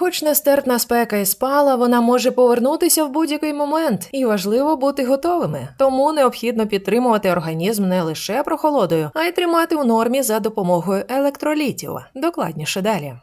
Хоч нестерпна спека і спала, вона може повернутися в будь-який момент, і важливо бути готовими. Тому необхідно підтримувати організм не лише прохолодою, а й тримати у нормі за допомогою електролітів. Докладніше далі.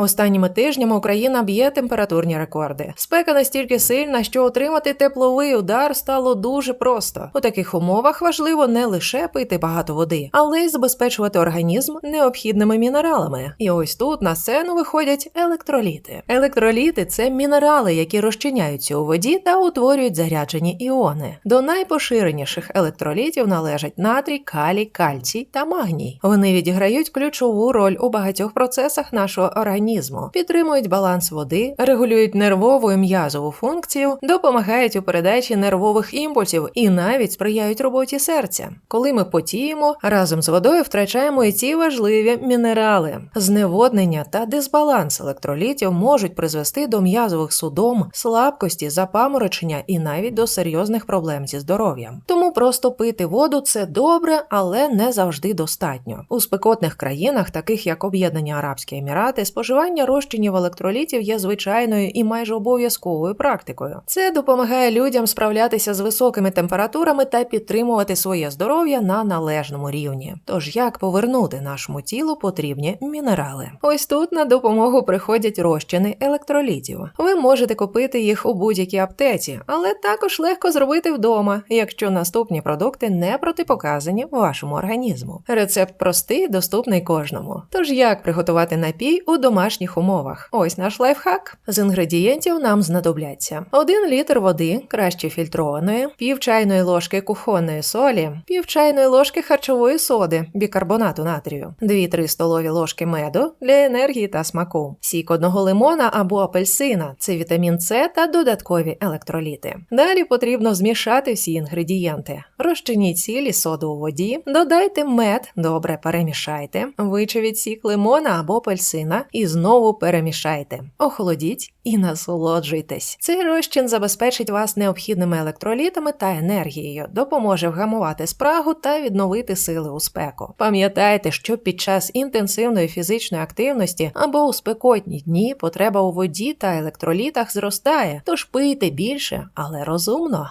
Останніми тижнями Україна б'є температурні рекорди. Спека настільки сильна, що отримати тепловий удар стало дуже просто. У таких умовах важливо не лише пити багато води, але й забезпечувати організм необхідними мінералами. І ось тут на сцену виходять електроліти. Електроліти це мінерали, які розчиняються у воді та утворюють заряджені іони. До найпоширеніших електролітів належать натрій, калій, кальцій та магній. Вони відіграють ключову роль у багатьох процесах нашого організму організму, підтримують баланс води, регулюють нервову і м'язову функцію, допомагають у передачі нервових імпульсів і навіть сприяють роботі серця. Коли ми потіємо, разом з водою втрачаємо і ці важливі мінерали. Зневоднення та дисбаланс електролітів можуть призвести до м'язових судом, слабкості, запаморочення і навіть до серйозних проблем зі здоров'ям. Тому просто пити воду це добре, але не завжди достатньо. У спекотних країнах, таких як Об'єднані Арабські Емірати, споживають Вживання розчинів електролітів є звичайною і майже обов'язковою практикою. Це допомагає людям справлятися з високими температурами та підтримувати своє здоров'я на належному рівні. Тож як повернути нашому тілу потрібні мінерали? Ось тут на допомогу приходять розчини електролітів. Ви можете купити їх у будь-якій аптеці, але також легко зробити вдома, якщо наступні продукти не протипоказані вашому організму. Рецепт простий, доступний кожному. Тож як приготувати напій у домашніх умовах. Ось наш лайфхак. З інгредієнтів нам знадобляться 1 літр води, краще фільтрованої, пів чайної ложки кухонної солі, пів чайної ложки харчової соди, бікарбонату натрію, 2-3 столові ложки меду для енергії та смаку, сік одного лимона або апельсина, це вітамін С та додаткові електроліти. Далі потрібно змішати всі інгредієнти. Розчиніть сіль соду у воді, додайте мед, добре перемішайте, вичавіть сік лимона або апельсина і знову перемішайте, охолодіть і насолоджуйтесь. Цей розчин забезпечить вас необхідними електролітами та енергією, допоможе вгамувати спрагу та відновити сили у спеку. Пам'ятайте, що під час інтенсивної фізичної активності або у спекотні дні потреба у воді та електролітах зростає, тож пийте більше, але розумно.